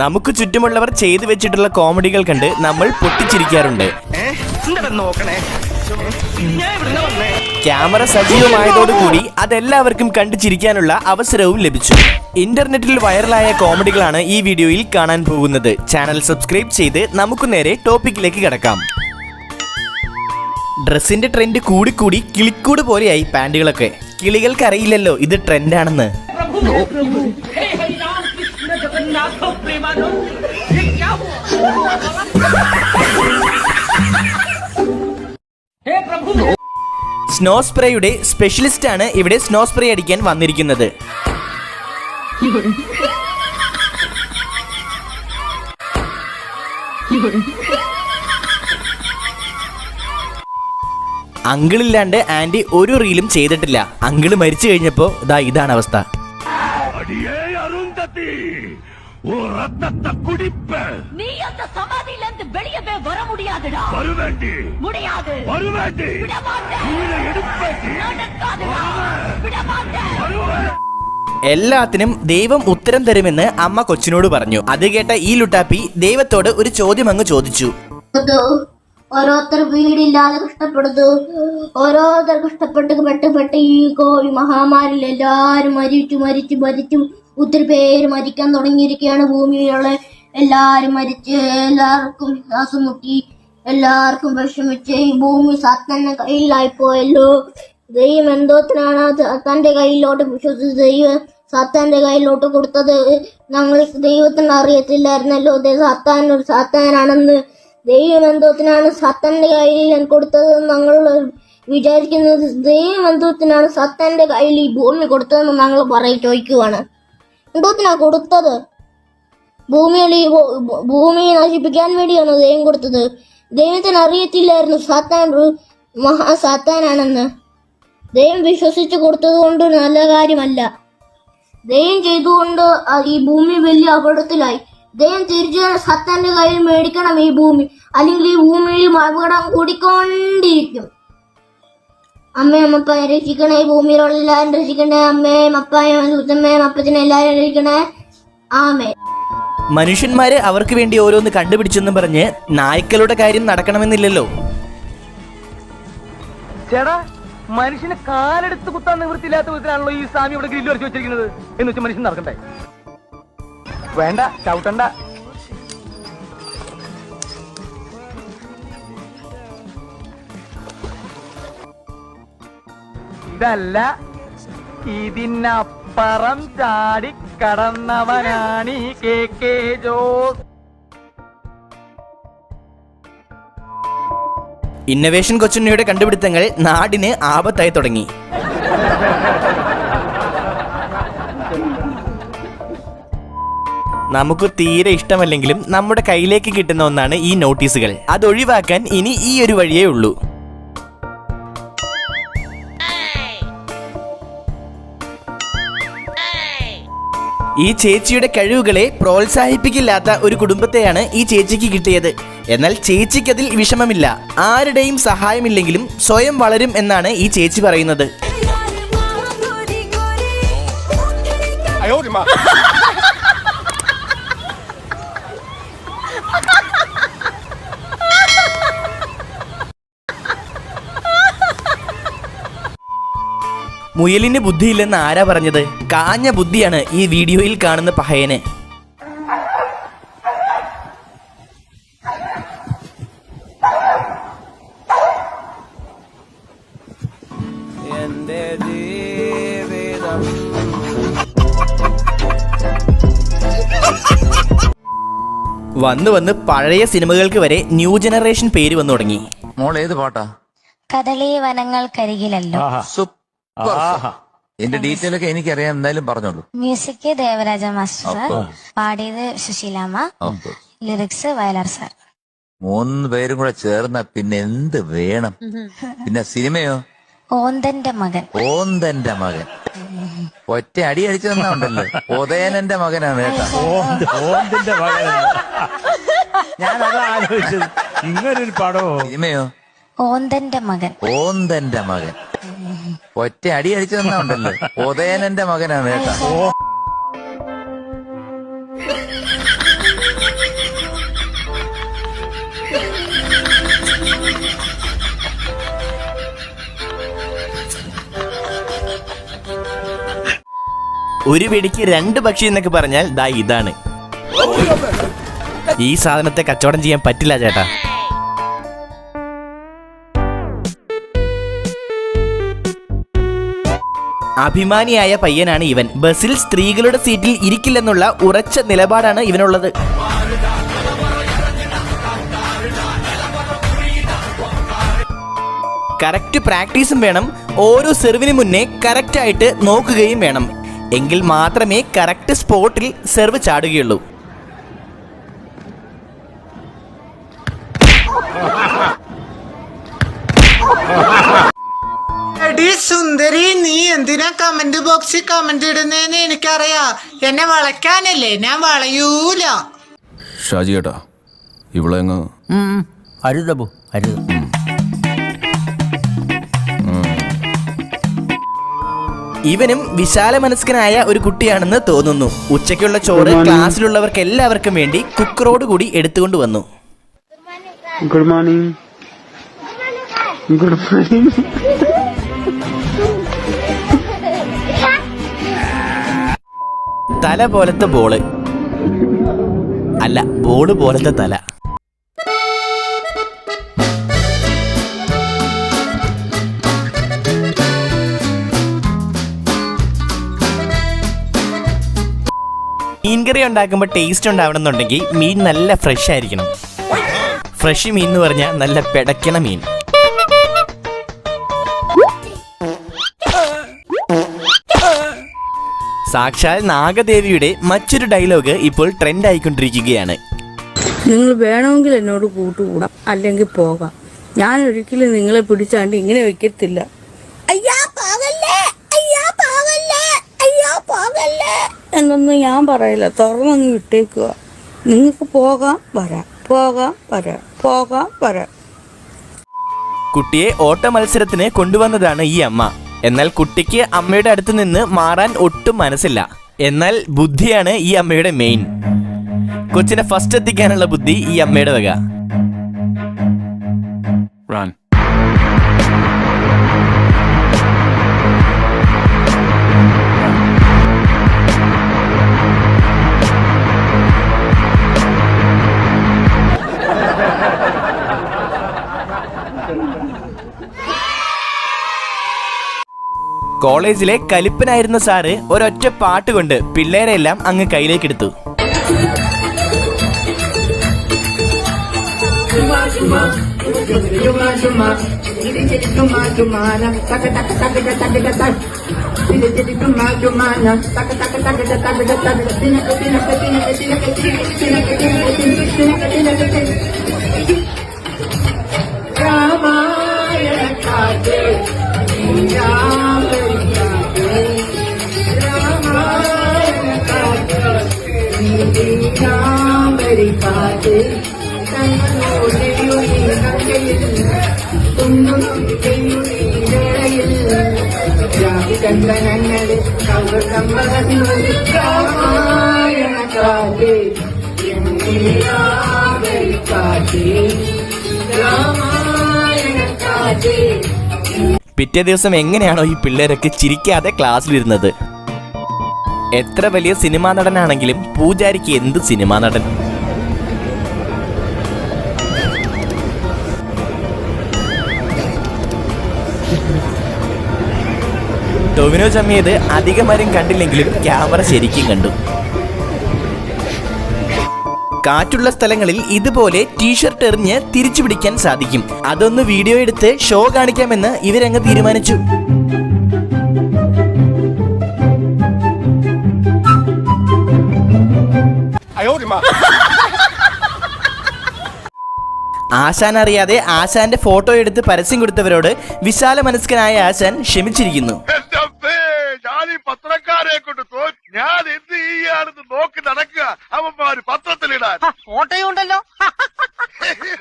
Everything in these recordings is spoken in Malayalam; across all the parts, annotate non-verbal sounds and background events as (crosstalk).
നമുക്ക് ചുറ്റുമുള്ളവർ ചെയ്തു വെച്ചിട്ടുള്ള കോമഡികൾ കണ്ട് നമ്മൾ പൊട്ടിച്ചിരിക്കാറുണ്ട്. നോക്കണേ? ക്യാമറ സജീവമായതോടുകൂടി അതെല്ലാവർക്കും കണ്ടു ചിരിക്കാനുള്ള അവസരവും ലഭിച്ചു. ഇന്റർനെറ്റിൽ വൈറലായ കോമഡികളാണ് ഈ വീഡിയോയിൽ കാണാൻ പോകുന്നത്. ചാനൽ സബ്സ്ക്രൈബ് ചെയ്ത് നമുക്ക് നേരെ ടോപ്പിക്കിലേക്ക് കിടക്കാം. ഡ്രസ്സിന്റെ ട്രെൻഡ് കൂടിക്കൂടി കിളിക്കൂട് പോലെയായി പാന്റുകളൊക്കെ. കിളികൾക്കറിയില്ലല്ലോ ഇത് ട്രെൻഡാണെന്ന് പ്രഭു സ്നോ സ്പ്രേയുടെ സ്പെഷ്യലിസ്റ്റ് ആണ് ഇവിടെ സ്നോ സ്പ്രേ അടിക്കാൻ വന്നിരിക്കുന്നത്. അങ്കിളില്ലാണ്ട് ആന്റി ഒരു റീലും ചെയ്തിട്ടില്ല. അങ്കിൾ മരിച്ചു കഴിഞ്ഞപ്പോ ഇതാ ഇതാണ് അവസ്ഥ. ஒரு ரத்தத்தை குடிப்ப நீ அந்த சமாதியில இருந்து வெளியவே வர முடியாதுடா வருவேண்டி முடியாது வருவேண்டி விட மாட்டேன் உயிரை எடுப்பேண்டி நடக்காதுடா விட மாட்டேன் வருவேன் എല്ലാത്തിനും ദൈവം ഉത്തരം തരുമെന്ന് അമ്മ കൊച്ചിനോട് പറഞ്ഞു അത് കേട്ട ഈ ലുട്ടാപ്പി ദൈവത്തോട് ഒരു ചോദ്യം അങ്ങ് ചോദിച്ചു ഇത് ഓരോരുത്തർ വീടില്ലാതെ കഷ്ടപ്പെടുന്നു ഓരോരുത്തർ കഷ്ടപ്പെട്ട് പെട്ട് പെട്ട് ഈ കോവി മഹാമാരിയിൽ എല്ലാരും മരിച്ചു മരിച്ചു മരിച്ചു ഒത്തിരി പേര് മരിക്കാൻ തുടങ്ങിയിരിക്കുകയാണ്. ഭൂമിയിലുള്ള എല്ലാരും മരിച്ച് എല്ലാവർക്കും ശ്വാസം മുട്ടി എല്ലാവർക്കും വിഷമിച്ച് ഈ ഭൂമി സാത്താന്റെ കയ്യിലായിപ്പോയല്ലോ. ദൈവം എന്തോത്തിനാണ് തന്റെ കയ്യിലോട്ട് വിശ്വസിച്ച് ദൈവം സാത്താന്റെ കയ്യിലോട്ട് കൊടുത്തത്? ഞങ്ങൾ ദൈവത്തിന് അറിയത്തില്ലായിരുന്നല്ലോ. സാത്താൻ ഒരു സാത്താനാണെന്ന്. ദൈവം എന്തോത്തിനാണ് സാത്താന്റെ കയ്യിൽ ഞാൻ കൊടുത്തത് ഞങ്ങൾ വിചാരിക്കുന്നത്? ദൈവം എന്തോത്തിനാണ് സാത്താന്റെ കയ്യിൽ ഈ ഭൂമി കൊടുത്തതെന്ന് ഞങ്ങൾ പറയും ചോദിക്കുവാണ്. എന്തോത്തിനാ കൊടുത്തത്. ഭൂമിയിൽ ഭൂമിയെ നശിപ്പിക്കാൻ വേണ്ടിയാണ് ദൈവം കൊടുത്തത്? ദൈവത്തിന് അറിയത്തില്ലായിരുന്നു സാത്താൻ മഹാ സാത്താനാണെന്ന്. ദൈവം വിശ്വസിച്ച് കൊടുത്തത് കൊണ്ട് നല്ല കാര്യമല്ല. ദൈവം ചെയ്തുകൊണ്ട് ഈ ഭൂമി വലിയ അപകടത്തിലായി. ദൈവം തിരിച്ചു സത്താന്റെ കയ്യിൽ മേടിക്കണം ഈ ഭൂമി. അല്ലെങ്കിൽ ഈ ഭൂമിയിൽ അപകടം കൂടിക്കൊണ്ടിരിക്കും. അമ്മയും അമ്മപ്പായും രക്ഷിക്കണേ. ഈ ഭൂമിയിലുള്ള എല്ലാവരും രക്ഷിക്കണേ. അമ്മയും അപ്പായും സൂത്തമ്മയും അപ്പച്ചനെ എല്ലാവരും രക്ഷിക്കണേ. ആമേ മനുഷ്യന്മാര് അവർക്ക് വേണ്ടി ഓരോന്ന് കണ്ടുപിടിച്ചെന്ന് പറഞ്ഞ് നായ്ക്കളുടെ കാര്യം നടക്കണമെന്നില്ലല്ലോ. ചേടാ മനുഷ്യന് കാലെടുത്ത് കുത്താൻ നിവൃത്തിയില്ലാത്ത വിധത്തിലാണല്ലോ ഈ സ്വാമി ഇവിടെ ഗ്രില്ല് വരച്ച് വെച്ചിരിക്കുന്നത്. എന്ന് വെച്ചാൽ മനുഷ്യൻ നടക്കണ്ടേ? വേണ്ട ചവിട്ടണ്ട. ഇതല്ല ഇതിനപ്പുറം ചാടി കടന്നവനാണ് ഈ കെ. കെ. ജോസ് ഇന്നവേഷൻ കൊച്ചുണ്ണിയുടെ കണ്ടുപിടുത്തങ്ങൾ നാടിന് ആപത്തായി തുടങ്ങി. നമുക്ക് തീരെ ഇഷ്ടമല്ലെങ്കിലും നമ്മുടെ കയ്യിലേക്ക് കിട്ടുന്ന ഒന്നാണ് ഈ നോട്ടീസുകൾ. അതൊഴിവാക്കാൻ ഇനി ഈ ഒരു വഴിയേ ഉള്ളൂ. ഈ ചേച്ചിയുടെ കഴിവുകളെ പ്രോത്സാഹിപ്പിക്കില്ലാത്ത ഒരു കുടുംബത്തെയാണ് ഈ ചേച്ചിക്ക് കിട്ടിയത്. എന്നാൽ ചേച്ചിക്കതിൽ വിഷമമില്ല. ആരുടെയും സഹായമില്ലെങ്കിലും സ്വയം വളരും എന്നാണ് ഈ ചേച്ചി പറയുന്നത്. മുയലിന് ബുദ്ധിയില്ലെന്ന് ആരാ പറഞ്ഞത്? കാഞ്ഞ ബുദ്ധിയാണ് ഈ വീഡിയോയിൽ കാണുന്ന പഹയന്. വന്ന് വന്ന് പഴയ സിനിമകൾക്ക് വരെ ന്യൂ ജനറേഷൻ പേര് വന്നു തുടങ്ങി. മോൾ ഏത് പാട്ടാ? വനങ്ങൾ വനങ്ങൾക്കരികിലല്ലോ എന്റെ ഡീറ്റെയിൽ ഒക്കെ എനിക്കറിയാം. എന്തായാലും പറഞ്ഞോളൂ. മ്യൂസിക് ദേവരാജ മാസ്റ്റർ സാർ പാടിയത് സുശീലാമ്മ ലിറിക്സ് വയലാർ സാർ. മൂന്ന് പേരും കൂടെ ചേർന്ന പിന്നെ എന്ത് വേണം? പിന്നെ സിനിമയോ? ഓന്തന്റെ മകൻ. ഓന്തന്റെ മകൻ. ഒറ്റ അടി അടിച്ചു തന്നുണ്ടല്ലോ ഉദയനന്റെ മകനാണ് കേട്ടാ. ഓന്തിന്റെ മകൻ ഞാൻ അതാ ആലോചിച്ചത്. ഇങ്ങനൊരു പടമോ? സിനിമയോ? ഓന്തന്റെ മകൻ. ഓന്തന്റെ മകൻ. ഒറ്റ അടി അടിച്ചു തന്നുണ്ടല്ലോ ഉദയനന്റെ മകനാണ് കേട്ടോ. ഒരു പിടിക്ക് രണ്ട് പക്ഷി എന്നൊക്കെ പറഞ്ഞാൽ ദാ ഇതാണ്. ഈ സാധനത്തെ കച്ചവടം ചെയ്യാൻ പറ്റില്ല ചേട്ടാ. അഭിമാനിയായ പയ്യനാണ് ഇവൻ. ബസ്സിൽ സ്ത്രീകളുടെ സീറ്റിൽ ഇരിക്കില്ലെന്നുള്ള ഉറച്ച നിലപാടാണ് ഇവനുള്ളത്. കറക്റ്റ് പ്രാക്ടീസും വേണം. ഓരോ സെർവിന് മുന്നേ കറക്റ്റായിട്ട് നോക്കുകയും വേണം. എങ്കിൽ മാത്രമേ കറക്റ്റ് സ്പോട്ടിൽ സെർവ് ചാടുകയുള്ളൂ. എടി സുന്ദരി നീ എന്തിനാ കമന്റ് ബോക്സിൽ കമന്റ് ഇടുന്നേന്ന് എനിക്കറിയാം. എന്നെ വളയ്ക്കാനല്ലേ ഞാൻ വളയൂല. ഷാജി ഏട്ടാ ഇവിടെ അങ്ങ് അരുതബു അരുത്. ഇവനും വിശാല മനസ്കനായ ഒരു കുട്ടിയാണെന്ന് തോന്നുന്നു. ഉച്ചയ്ക്കുള്ള ചോറ് ക്ലാസ്സിലുള്ളവർക്ക് എല്ലാവർക്കും വേണ്ടി കുക്കറോട് കൂടി എടുത്തുകൊണ്ട് വന്നു. ഗുഡ് മോർണിംഗ് ഗുഡ് മോർണിംഗ് തല പോലത്തെ ബോൾ അല്ല ബോൾ പോലത്തെ തല. മീൻകറി ഉണ്ടാക്കുമ്പോൾ ടേസ്റ്റ് ഉണ്ടാവണമെന്നുണ്ടെങ്കിൽ മീൻ നല്ല ഫ്രഷ് ആയിരിക്കണം. ഫ്രഷ് മീൻ എന്ന് പറഞ്ഞാൽ നല്ല പിടയ്ക്കണ മീൻ. സാക്ഷാൽ നാഗദേവിയുടെ മറ്റൊരു ഡയലോഗ് ഇപ്പോൾ ട്രെൻഡ് ആയിക്കൊണ്ടിരിക്കുകയാണ് നിങ്ങൾ വേണമെങ്കിൽ എന്നോട് കൂട്ടുകൂടാം അല്ലെങ്കിൽ പോകാം. ഞാൻ ഒരിക്കലും നിങ്ങളെ പിടിച്ചാണ്ട് ഇങ്ങനെ വെക്കത്തില്ല. അയ്യാ പോകല്ലേ അയ്യാ പോകല്ലേ അയ്യാ പോകല്ലേ എന്നൊന്നും ഞാൻ പറയില്ല. തുറന്നങ്ങ് വിട്ടേക്കുക. നിങ്ങൾക്ക് പോകാം വരാം. പോകാം വരാം. പോകാം വരാം. കുട്ടിയെ ഓട്ട മത്സരത്തിന് കൊണ്ടുവന്നതാണ് ഈ അമ്മ. എന്നാൽ കുട്ടിക്ക് അമ്മയുടെ അടുത്ത് നിന്ന് മാറാൻ ഒട്ടും മനസ്സില്ല. എന്നാൽ ബുദ്ധിയാണ് ഈ അമ്മയുടെ മെയിൻ കൊച്ചിനെ ഫസ്റ്റ് എത്തിക്കാനുള്ള ബുദ്ധി ഈ അമ്മയുടെ വക. റൺ (laughs) കോളേജിലെ കലിപ്പനായിരുന്ന സാറ് ഒരൊറ്റ പാട്ട് കൊണ്ട് പിള്ളേരെല്ലാം അങ്ങ് കയ്യിലേക്കെടുത്തു. പിറ്റേ ദിവസം എങ്ങനെയാണോ ഈ പിള്ളേരൊക്കെ ചിരിക്കാതെ ക്ലാസ്സിലിരുന്നത്? എത്ര വലിയ സിനിമാ നടനാണെങ്കിലും പൂജാരിക്ക് എന്ത് സിനിമാ നടൻ? ടൊവിനോ ചമ്മിയത് അധികമാരും കണ്ടില്ലെങ്കിലും ക്യാമറ ശരിക്കും കണ്ടു. കാറ്റുള്ള സ്ഥലങ്ങളിൽ ഇതുപോലെ ടീഷർട്ട് എറിഞ്ഞ് തിരിച്ചു പിടിക്കാൻ സാധിക്കും. അതൊന്ന് വീഡിയോ എടുത്ത് ഷോ കാണിക്കാമെന്ന് ഇവരങ്ങ് തീരുമാനിച്ചു. ആശാൻ അറിയാതെ ആശാന്റെ ഫോട്ടോ എടുത്ത് പരസ്യം കൊടുത്തവരോട് വിശാല മനസ്കനായ ആശാൻ ക്ഷമിച്ചിരിക്കുന്നു. ഞാൻ ഈ പത്രക്കാരെ കൊണ്ട് ഞാൻ എന്ത് ചെയ്യാണെന്ന് നോക്കി നടക്കുക. അവന്മാര് പത്രത്തിലിടാൻ. ഉണ്ടല്ലോ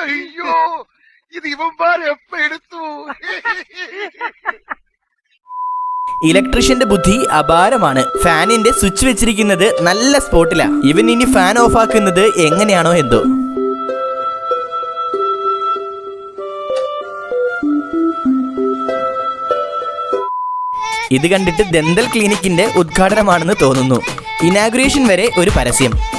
അയ്യോ ഇത് ഇവന്മാരെ എപ്പ എടുത്തു? ഇലക്ട്രീഷ്യന്റെ ബുദ്ധി അപാരമാണ്. ഫാനിന്റെ സ്വിച്ച് വെച്ചിരിക്കുന്നത് നല്ല സ്പോട്ടിലാ. ഇവൻ ഇനി ഫാൻ ഓഫ് ആക്കുന്നത് എങ്ങനെയാണോ എന്തോ. ഇത് കണ്ടിട്ട് ദന്തൽ ക്ലിനിക്കിന്റെ ഉദ്ഘാടനമാണെന്ന് തോന്നുന്നു. ഇനാഗുറേഷൻ വരെ ഒരു പരസ്യം.